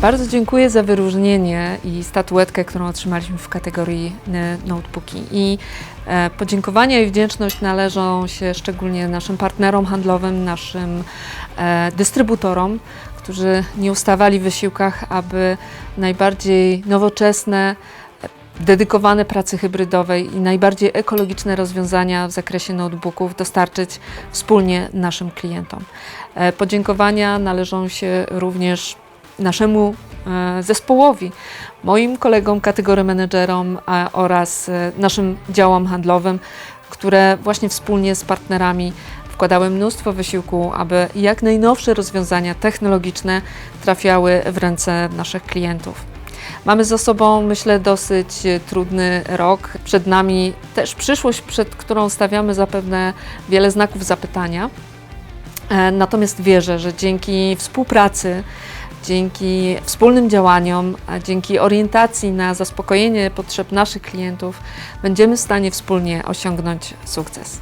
Bardzo dziękuję za wyróżnienie i statuetkę, którą otrzymaliśmy w kategorii e, notebooki. I e, podziękowania i wdzięczność należą się szczególnie naszym partnerom handlowym, naszym e, dystrybutorom, którzy nie ustawali w wysiłkach, aby najbardziej nowoczesne, dedykowane pracy hybrydowej i najbardziej ekologiczne rozwiązania w zakresie notebooków dostarczyć wspólnie naszym klientom. Podziękowania należą się również naszemu e, zespołowi, moim kolegom, kategorii menedżerom oraz e, naszym działom handlowym, które właśnie wspólnie z partnerami wkładały mnóstwo wysiłku, aby jak najnowsze rozwiązania technologiczne trafiały w ręce naszych klientów. Mamy za sobą, myślę, dosyć trudny rok. Przed nami też przyszłość, przed którą stawiamy zapewne wiele znaków zapytania. E, Natomiast wierzę, że dzięki współpracy, dzięki wspólnym działaniom, dzięki orientacji na zaspokojenie potrzeb naszych klientów będziemy w stanie wspólnie osiągnąć sukces.